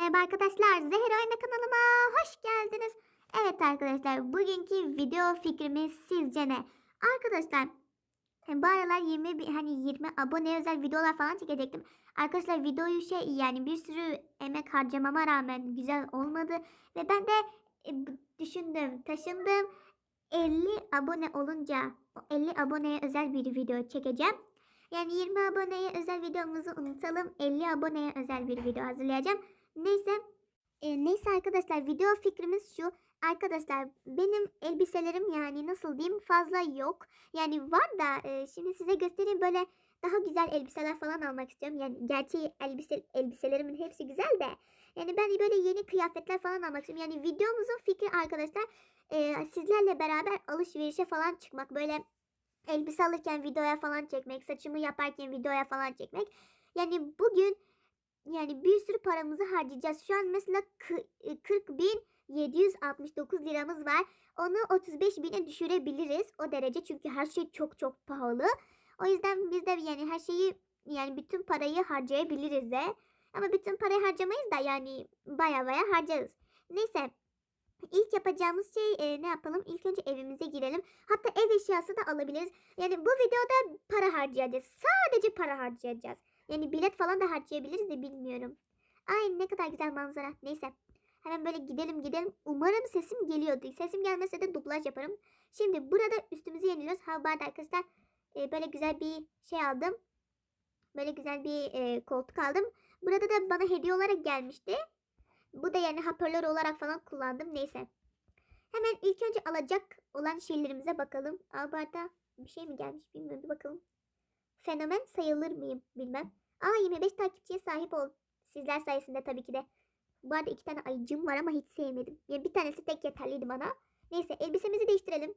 Merhaba arkadaşlar, Zehra Oyna kanalıma hoş geldiniz. Evet arkadaşlar, bugünkü video fikrimiz sizce ne? Arkadaşlar, e, bu aralar 20 bi- hani 20 abone özel videolar falan çekecektim. Arkadaşlar videoyu şey yani bir sürü emek harcamama rağmen güzel olmadı ve ben de e, düşündüm, taşındım. 50 abone olunca o 50 aboneye özel bir video çekeceğim. Yani 20 aboneye özel videomuzu unutalım. 50 aboneye özel bir video hazırlayacağım. Neyse. e, neyse arkadaşlar video fikrimiz şu. Arkadaşlar benim elbiselerim yani nasıl diyeyim fazla yok. Yani var da e, şimdi size göstereyim böyle daha güzel elbiseler falan almak istiyorum. Yani gerçi elbise, elbiselerimin hepsi güzel de. Yani ben böyle yeni kıyafetler falan almak istiyorum. Yani videomuzun fikri arkadaşlar e, sizlerle beraber alışverişe falan çıkmak. Böyle elbise alırken videoya falan çekmek. Saçımı yaparken videoya falan çekmek. Yani bugün yani bir sürü paramızı harcayacağız. Şu an mesela kı- e, 40 bin 769 liramız var. Onu 35 bine düşürebiliriz o derece çünkü her şey çok çok pahalı. O yüzden biz de yani her şeyi yani bütün parayı harcayabiliriz de. Ama bütün parayı harcamayız da yani baya baya harcarız. Neyse İlk yapacağımız şey e, ne yapalım? İlk önce evimize girelim. Hatta ev eşyası da alabiliriz. Yani bu videoda para harcayacağız. Sadece para harcayacağız. Yani bilet falan da harcayabiliriz de bilmiyorum. Ay ne kadar güzel manzara. Neyse. Hemen böyle gidelim gidelim. Umarım sesim geliyordu. Sesim gelmese de dublaj yaparım. Şimdi burada üstümüzü yeniliyoruz. Ha bu arada arkadaşlar e, böyle güzel bir şey aldım. Böyle güzel bir e, koltuk aldım. Burada da bana hediye olarak gelmişti. Bu da yani hoparlör olarak falan kullandım. Neyse. Hemen ilk önce alacak olan şeylerimize bakalım. Aa bu arada bir şey mi gelmiş bilmiyorum. Bir bakalım. Fenomen sayılır mıyım bilmem. Aa 25 takipçiye sahip ol. Sizler sayesinde tabii ki de. Bu arada iki tane ayıcım var ama hiç sevmedim. Yani bir tanesi tek yeterliydi bana. Neyse elbisemizi değiştirelim.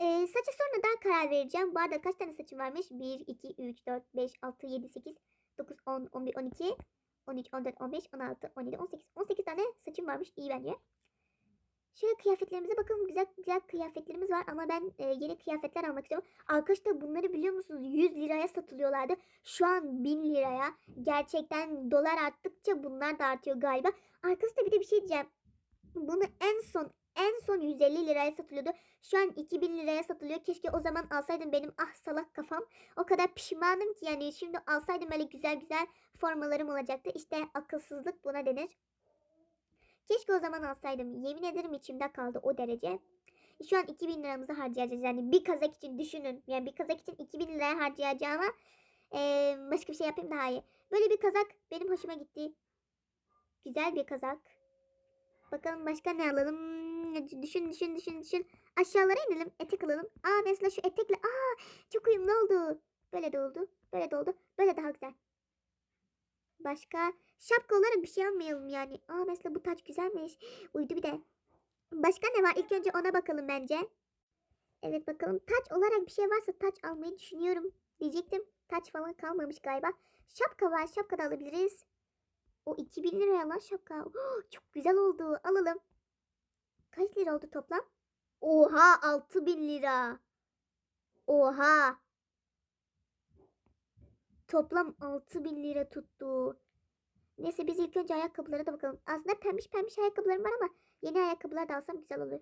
Ee, saça sonradan karar vereceğim. Bu arada kaç tane saçım varmış? 1, 2, 3, 4, 5, 6, 7, 8, 9, 10, 11, 12, 13, 14, 15, 16, 17, 18. 18 tane saçım varmış. İyi bence. Şöyle kıyafetlerimize bakalım. Güzel güzel kıyafetlerimiz var ama ben e, yeni kıyafetler almak istiyorum. Arkadaşlar bunları biliyor musunuz? 100 liraya satılıyorlardı. Şu an 1000 liraya. Gerçekten dolar arttıkça bunlar da artıyor galiba. Arkadaşlar bir de bir şey diyeceğim. Bunu en son en son 150 liraya satılıyordu. Şu an 2000 liraya satılıyor. Keşke o zaman alsaydım benim ah salak kafam. O kadar pişmanım ki yani şimdi alsaydım böyle güzel güzel formalarım olacaktı. İşte akılsızlık buna denir. Keşke o zaman alsaydım. Yemin ederim içimde kaldı o derece. Şu an 2000 liramızı harcayacağız. Yani bir kazak için düşünün. Yani bir kazak için 2000 liraya harcayacağıma eee, başka bir şey yapayım daha iyi. Böyle bir kazak benim hoşuma gitti. Güzel bir kazak. Bakalım başka ne alalım? Düşün düşün düşün düşün. Aşağılara inelim. Etek alalım. Aa mesela şu etekle. Aa çok uyumlu oldu. Böyle de oldu. Böyle de oldu. Böyle daha güzel. Başka şapka olarak bir şey almayalım yani. Aa mesela bu taç güzelmiş. Uydu bir de. Başka ne var? İlk önce ona bakalım bence. Evet bakalım. Taç olarak bir şey varsa taç almayı düşünüyorum. Diyecektim. Taç falan kalmamış galiba. Şapka var. Şapka da alabiliriz. O 2000 liraya lan şapka. Oh, çok güzel oldu. Alalım. Kaç lira oldu toplam? Oha 6000 lira. Oha. Toplam 6000 lira tuttu. Neyse biz ilk önce ayakkabılara da bakalım. Aslında pembiş pembiş ayakkabılarım var ama yeni ayakkabılar da alsam güzel olur.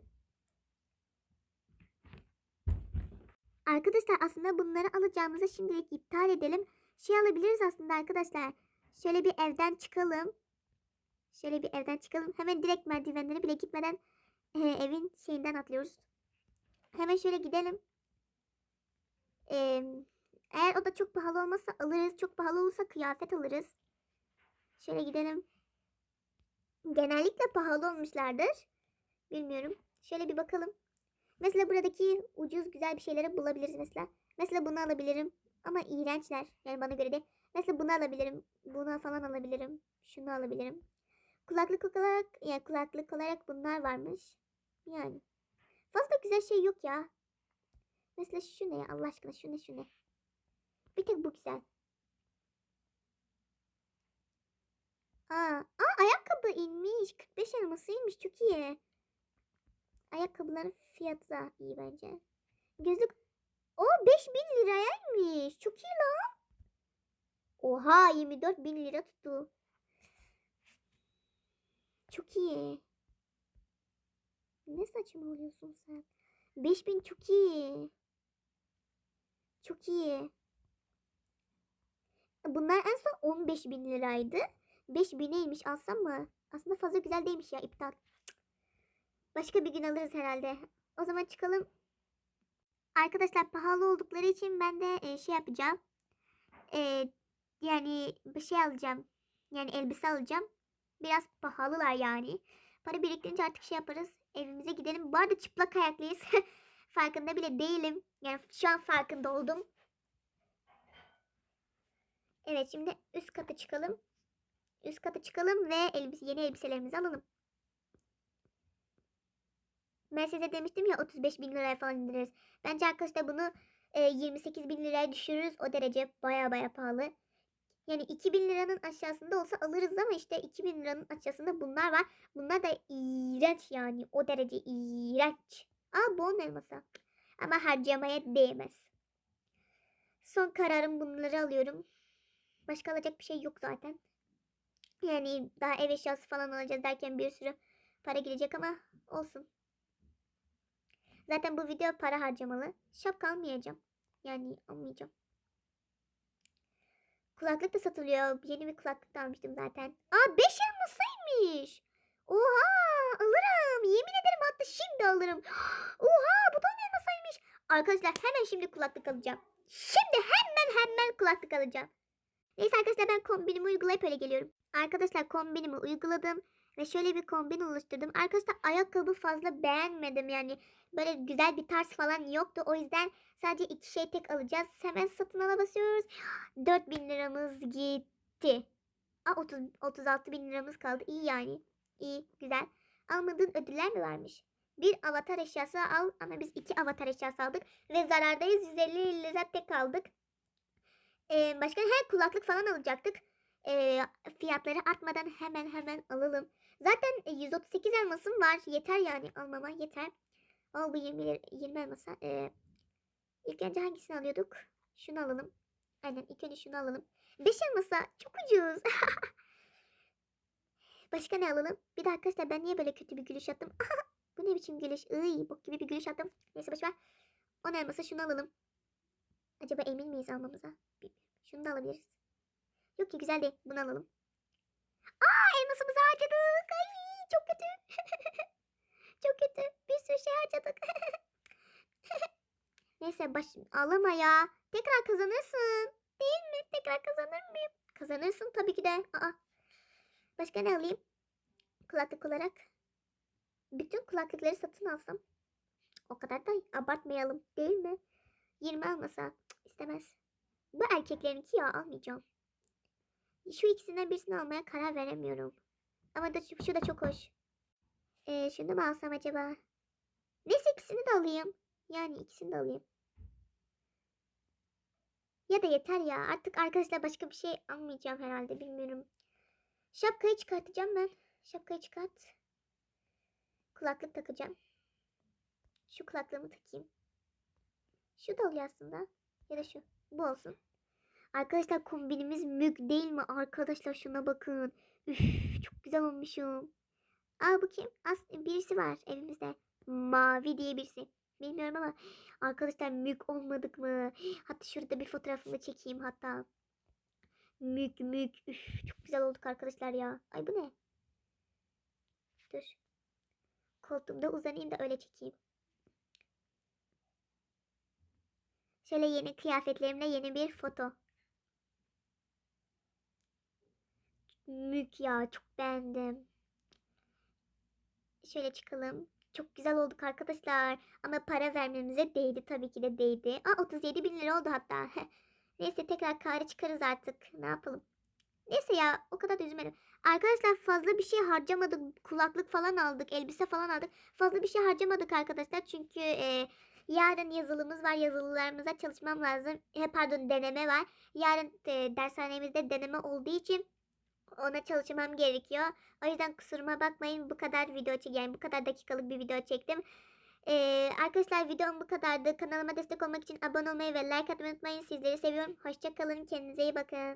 Arkadaşlar aslında bunları alacağımızı şimdilik iptal edelim. Şey alabiliriz aslında arkadaşlar. Şöyle bir evden çıkalım. Şöyle bir evden çıkalım. Hemen direkt merdivenlere bile gitmeden e, evin şeyinden atlıyoruz. Hemen şöyle gidelim. Eee eğer o da çok pahalı olmazsa alırız. Çok pahalı olursa kıyafet alırız. Şöyle gidelim. Genellikle pahalı olmuşlardır. Bilmiyorum. Şöyle bir bakalım. Mesela buradaki ucuz güzel bir şeyleri bulabiliriz mesela. Mesela bunu alabilirim. Ama iğrençler. Yani bana göre de. Mesela bunu alabilirim. Bunu falan alabilirim. Şunu alabilirim. Kulaklık olarak ya kulaklık olarak bunlar varmış. Yani. Fazla güzel şey yok ya. Mesela şu ne ya Allah aşkına şu ne şu ne. Bir tek bu güzel. Aa, aa ayakkabı inmiş. 45 elmasıymış. Çok iyi. Ayakkabıların fiyatı da iyi bence. Gözlük. O 5000 lirayaymış. Çok iyi lan. Oha 24 bin lira tuttu. çok iyi. Ne saçma oluyorsun sen? 5000 çok iyi. Çok iyi. Bunlar en son 15 bin liraydı. 5 bineymiş alsam mı? Aslında fazla güzel değilmiş ya iptal. Başka bir gün alırız herhalde. O zaman çıkalım. Arkadaşlar pahalı oldukları için ben de e, şey yapacağım. E, yani bir şey alacağım. Yani elbise alacağım. Biraz pahalılar yani. Para biriktirince artık şey yaparız. Evimize gidelim. Bu arada çıplak ayaklıyız. Farkında bile değilim. Yani şu an farkında oldum. Evet şimdi üst kata çıkalım. Üst kata çıkalım ve elbise, yeni elbiselerimizi alalım. Ben size demiştim ya 35 bin liraya falan indiririz. Bence arkadaşlar bunu e, 28 bin liraya düşürürüz. O derece baya baya pahalı. Yani 2000 liranın aşağısında olsa alırız ama işte 2000 liranın aşağısında bunlar var. Bunlar da iğrenç yani. O derece iğrenç. Aa bon elması. Ama harcamaya değmez. Son kararım bunları alıyorum. Başka alacak bir şey yok zaten. Yani daha ev eşyası falan alacağız derken bir sürü para gidecek ama olsun. Zaten bu video para harcamalı. Şapka almayacağım. Yani almayacağım. Kulaklık da satılıyor. Yeni bir kulaklık da almıştım zaten. Aa 5 elmasaymış. Oha alırım. Yemin ederim hatta şimdi alırım. Oha bu da elmasaymış. Arkadaşlar hemen şimdi kulaklık alacağım. Şimdi hemen hemen kulaklık alacağım. Neyse arkadaşlar ben kombinimi uygulayıp öyle geliyorum. Arkadaşlar kombinimi uyguladım. Ve şöyle bir kombin oluşturdum. Arkadaşlar ayakkabı fazla beğenmedim. Yani böyle güzel bir tarz falan yoktu. O yüzden sadece iki şey tek alacağız. Hemen satın ala basıyoruz. 4000 liramız gitti. Aa, 30, 36 bin liramız kaldı. İyi yani. İyi güzel. Almadığın ödüller mi varmış? Bir avatar eşyası al ama biz iki avatar eşyası aldık. Ve zarardayız 150 lira tek aldık. Ee, başka her kulaklık falan alacaktık. Ee, fiyatları artmadan hemen hemen alalım. Zaten e, 138 elmasım var. Yeter yani almama yeter. Al bu 20, lir- 20 elmasa. Ee, ilk önce hangisini alıyorduk? Şunu alalım. Aynen ilk önce şunu alalım. 5 elmasa çok ucuz. Başka ne alalım? Bir de arkadaşlar ben niye böyle kötü bir gülüş attım? bu ne biçim gülüş? Iy, bok gibi bir gülüş attım. Neyse boşver. 10 elmasa şunu alalım. Acaba emin miyiz almamıza? Şunu da alabiliriz. Yok ki güzel değil. Bunu alalım. Aa elmasımızı harcadık. Ay çok kötü. çok kötü. Bir sürü şey harcadık. Neyse baş ağlama ya. Tekrar kazanırsın. Değil mi? Tekrar kazanır mıyım? Kazanırsın tabii ki de. Aa. Başka ne alayım? Kulaklık olarak. Bütün kulaklıkları satın alsam. O kadar da abartmayalım değil mi? 20 almasa. İstemez. Bu erkeklerinki ya almayacağım. Şu ikisinden birisini almaya karar veremiyorum. Ama da şu, şu da çok hoş. Ee, şunu mu alsam acaba? Neyse ikisini de alayım. Yani ikisini de alayım. Ya da yeter ya. Artık arkadaşlar başka bir şey almayacağım herhalde. Bilmiyorum. Şapkayı çıkartacağım ben. Şapkayı çıkart. Kulaklık takacağım. Şu kulaklığımı takayım. Şu da oluyor aslında. Ya da şu. Bu olsun. Arkadaşlar kombinimiz mük değil mi? Arkadaşlar şuna bakın. Üf, çok güzel olmuşum. Aa bu kim? As birisi var evimizde. Mavi diye birisi. Bilmiyorum ama arkadaşlar mük olmadık mı? Hatta şurada bir fotoğrafımı çekeyim hatta. Mük mük. Üf, çok güzel olduk arkadaşlar ya. Ay bu ne? Dur. Koltuğumda uzanayım da öyle çekeyim. Şöyle yeni kıyafetlerimle yeni bir foto. Mük ya çok beğendim. Şöyle çıkalım. Çok güzel olduk arkadaşlar. Ama para vermemize değdi tabii ki de değdi. Aa 37 bin lira oldu hatta. Neyse tekrar kârı çıkarız artık. Ne yapalım? Neyse ya o kadar da üzülmedim. Arkadaşlar fazla bir şey harcamadık. Kulaklık falan aldık. Elbise falan aldık. Fazla bir şey harcamadık arkadaşlar. Çünkü e, yarın yazılımız var. Yazılılarımıza çalışmam lazım. He, pardon deneme var. Yarın e, dershanemizde deneme olduğu için ona çalışmam gerekiyor. O yüzden kusuruma bakmayın bu kadar video çek yani bu kadar dakikalık bir video çektim. Ee, arkadaşlar videom bu kadardı. Kanalıma destek olmak için abone olmayı ve like atmayı unutmayın. Sizleri seviyorum. Hoşçakalın. Kendinize iyi bakın.